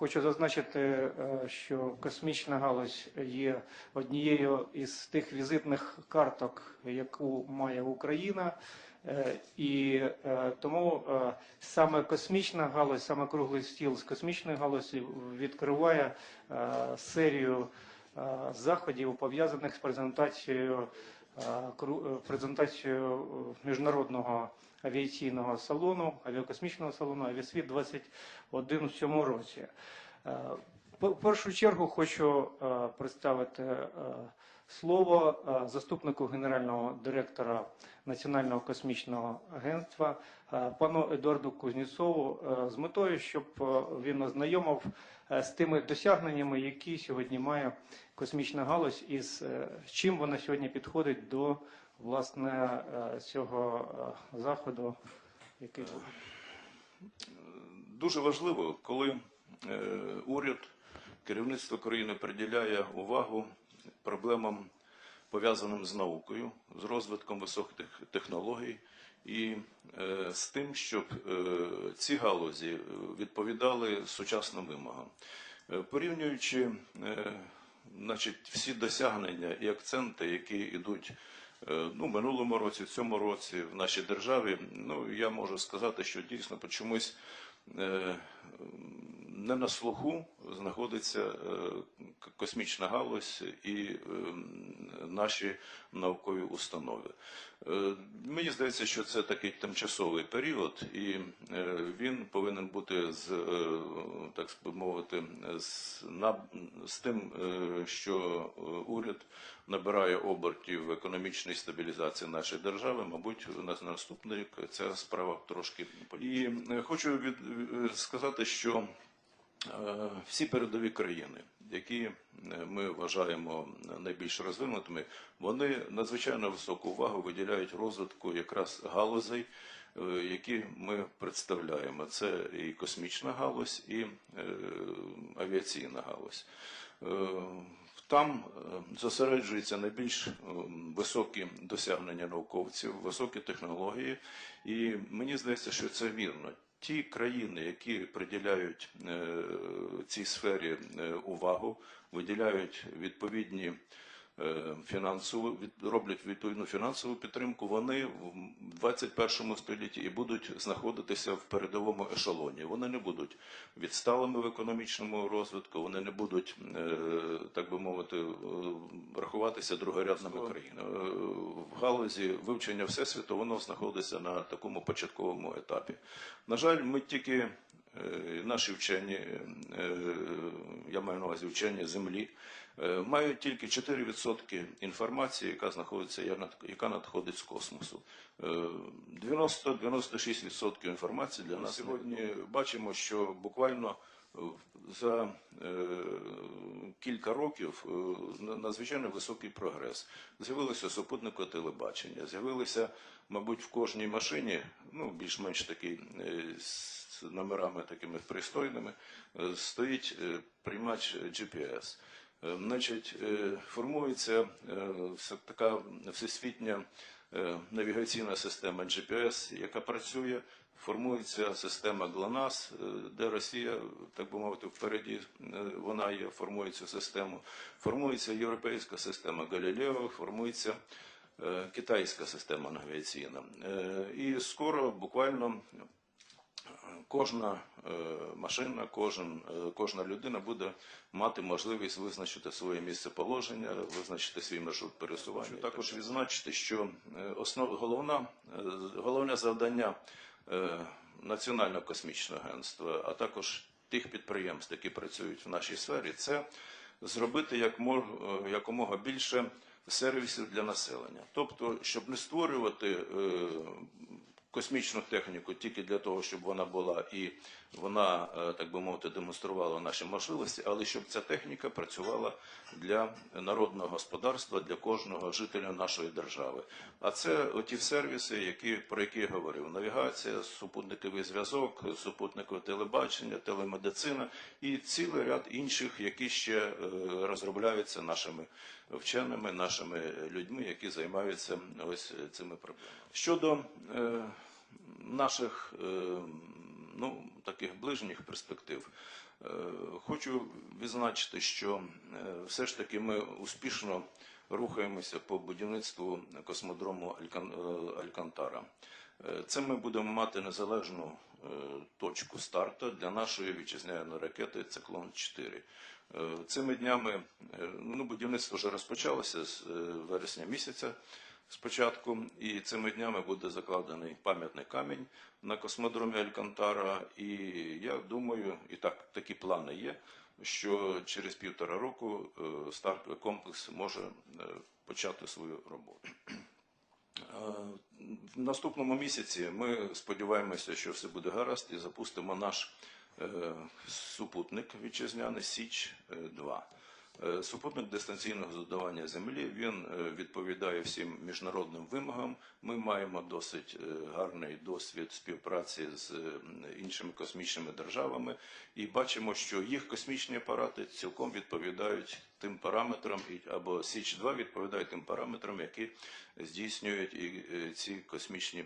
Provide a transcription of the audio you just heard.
Хочу зазначити, е, що космічна галузь є однією із тих візитних карток, яку має Україна. Е, І е, тому саме космічна галузь, саме круглий стіл з космічної галузі відкриває серію заходів, пов'язаних з презентацією, е, е, презентацією е, міжнародного авіаційного салону, авіакосмічного салону Авіасвіт 21 в цьому році. В першу чергу хочу е, представити е, слово е, заступнику генерального директора Національного космічного агентства пану Едуарду Кузнєцову з метою, щоб він ознайомив з тими досягненнями, які сьогодні має космічна галузь, і з чим вона сьогодні підходить до власне цього заходу, який. Дуже важливо, коли уряд, керівництво країни приділяє увагу проблемам, пов'язаним з наукою, з розвитком високих технологій і е, з тим, щоб е, ці галузі відповідали сучасним вимогам. Е, Порівнюючи значить, всі досягнення і акценти, які йдуть ну, минулому році, в цьому році в нашій державі, ну я можу сказати, що дійсно по чомусь е, не на слуху знаходиться е, космічна галузь і е, наші наукові установи. Е, Мені здається, що це такий тимчасовий період, і він повинен бути з так би мовити, з, на, з тим, що уряд набирає обертів в економічній стабілізації нашої держави. Мабуть, у нас на наступний рік ця справа трошки і хочу від, сказати, що всі передові країни, які е, ми вважаємо найбільш розвинутими, вони надзвичайно високу увагу виділяють розвитку якраз галузей, е, які ми представляємо. Це і космічна галузь, і е, авіаційна галузь. Е, Там е, зосереджуються найбільш е, високі досягнення науковців, високі технології, і мені здається, що це вірно. Ті країни, які приділяють е, цій сфері е, увагу, виділяють відповідні е, фінансову роблять відповідну фінансову підтримку, вони в 21 столітті і будуть знаходитися в передовому ешелоні. Вони не будуть відсталими в економічному розвитку, вони не будуть, так би мовити, рахуватися другорядними країнами. Е, В галузі вивчення всесвіту воно знаходиться на такому початковому етапі. На жаль, ми тільки е, наші вчені, е, я маю на увазі вчені землі, е, мають тільки 4% інформації, яка знаходиться, яка надходить з космосу. Е, 90-96% інформації для нас сьогодні бачимо, що буквально е, за е, кілька років е, на- надзвичайно високий прогрес. З'явилося супутникове телебачення, з'явилися, мабуть, в кожній машині, ну, більш-менш такий е, з номерами такими пристойними, е, стоїть приймач GPS. Значить, формується така всесвітня навігаційна система GPS, яка працює. Формується система ГЛОНАСС, е, де Росія, так би мовити, впереді е, вона є, формує цю систему. Формується європейська система Галілео, формується е, китайська система навігаційна. Е, І скоро буквально кожна е, машина, кожен, е, кожна людина буде мати можливість визначити своє місце положення, визначити свій маршрут пересування. Хочу також відзначити, що е, основ, головна, головне завдання Національного космічного агентства, а також тих підприємств, які працюють в нашій сфері, це зробити як мож, якомога більше сервісів для населення. Тобто, щоб не створювати космічну техніку тільки для того, щоб вона була і вона, е, так би мовити, демонструвала наші можливості, але щоб ця техніка працювала для народного господарства, для кожного жителя нашої держави. А це оті сервіси, які, про які я говорив: навігація, супутниковий зв'язок, супутникове телебачення, телемедицина і цілий ряд інших, які ще е, розробляються нашими вченими, нашими людьми, які займаються ось цими проблемами. Щодо е, наших е, ну, таких ближніх перспектив. Е, Хочу відзначити, що все ж таки ми успішно рухаємося по будівництву космодрому Алькан- Алькантара. Це ми будемо мати незалежну точку старту для нашої вітчизняної ракети Циклон 4 Е, Цими днями ну, будівництво вже розпочалося з вересня місяця спочатку, і цими днями буде закладений пам'ятний камінь на космодромі Алькантара. І я думаю, і так такі плани є, що через півтора року е, стартовий комплекс може е, почати свою роботу. Е, В наступному місяці ми сподіваємося, що все буде гаразд, і запустимо наш супутник вітчизняний Січ 2 Е, Супутник дистанційного задавання землі він е, відповідає всім міжнародним вимогам. Ми маємо досить е, гарний досвід співпраці з е, іншими космічними державами, і бачимо, що їх космічні апарати цілком відповідають тим параметрам, або Січ 2 відповідає тим параметрам, які здійснюють і е, ці космічні